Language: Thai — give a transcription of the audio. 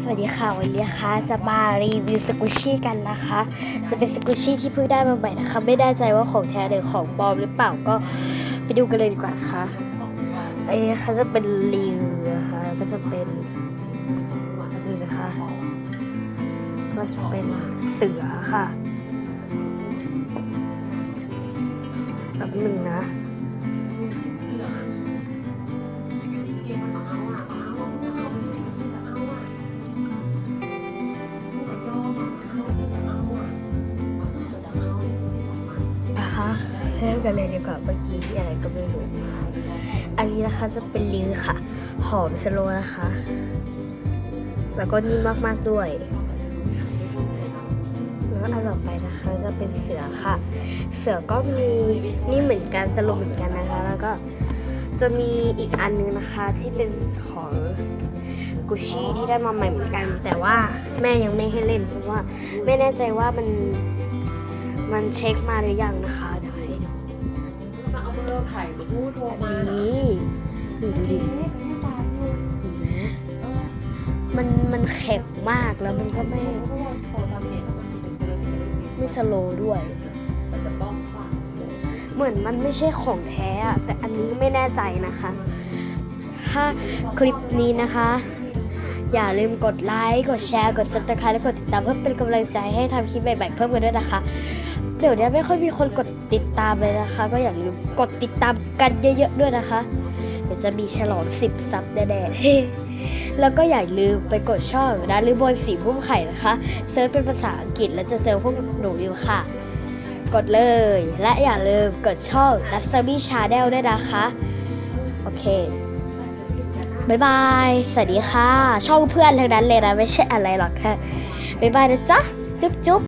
สวัสดีค่ะวันนี้นะคะจะมารีวิวสกุชชี่กันนะคะ จะเป็นสกุชชี่ที่เพิ่งได้มาใหม่นะคะ ไม่แน่ใจว่าของแท้หรือของปลอมหรือเปล่าก็ไปดูกันเลยดีกว่านะคะไอ้นะคะจะเป็นลิงนะคะก็จะเป็นอันนี้นะคะก็จะเป็นเสือค่ะแบบหนึ่งนะ เริ่มกันเลยดีกว่าเมื่อกี้อะไรก็ไม่รู้ อันนี้นะคะจะเป็นลิงค่ะ หอมชโลนะคะ แล้วก็นิ่มมากๆด้วย แล้วอันต่อไปนะคะจะเป็นเสือค่ะ เสือก็มีนี่เหมือนกันสโลเหมือนกันนะคะ แล้วก็จะมีอีกอันนึงนะคะที่เป็นของกุชชี่ที่ได้มาใหม่เหมือนกัน แต่ว่าแม่ยังไม่ให้เล่นเพราะว่าไม่แน่ใจว่ามันมันเช็คมาหรือยังนะคะ อาเบอร์ไผ่พูดโทรอันมานี้นี่ดูดิเห็นไหมมันมันแข็งมากแล้วมันก็ไม่เพราะว่าโทรทำเน็ตมันเป็นเบอร์ที่ไม่ได้ไม่สโลว์ด้วยมันจะต้องฟังเลยเหมือนมันไม่ใช่ของแท้อะแต่อันนี้ไม่แน่ใจนะคะ ถ้าคลิปนี้นะคะ อย่าลืมกดไลค์ กดแชร์ กด subscribe และกดติดตามเพื่อเป็นกำลังใจให้ทำคลิปใหม่ๆเพิ่มกันด้วยนะคะ เดี๋ยวนี้ไม่ค่อยมีคนกดติดตามเลยนะคะ ก็อย่าลืมกดติดตามกันเยอะๆด้วยนะคะ เดี๋ยวจะมีฉลอง 10 ซับแน่ๆ แล้วก็อย่าลืมไปกดช่องนะหรือบนสีพุ่มไข่นะคะเซิร์ชเป็นภาษาอังกฤษแล้วจะเจอพวกหนูอยู่ค่ะ กดเลย และอย่าลืมกดช่อง n a s a m i Channel ด้วยนะคะ โอเค บ๊ายบาย สวัสดีค่ะ ช่องเพื่อนทั้งนั้นเลยนะ ไม่ใช่อะไรหรอกค่ะ บ๊ายบายนะจ๊ะ จุ๊บจุ๊บ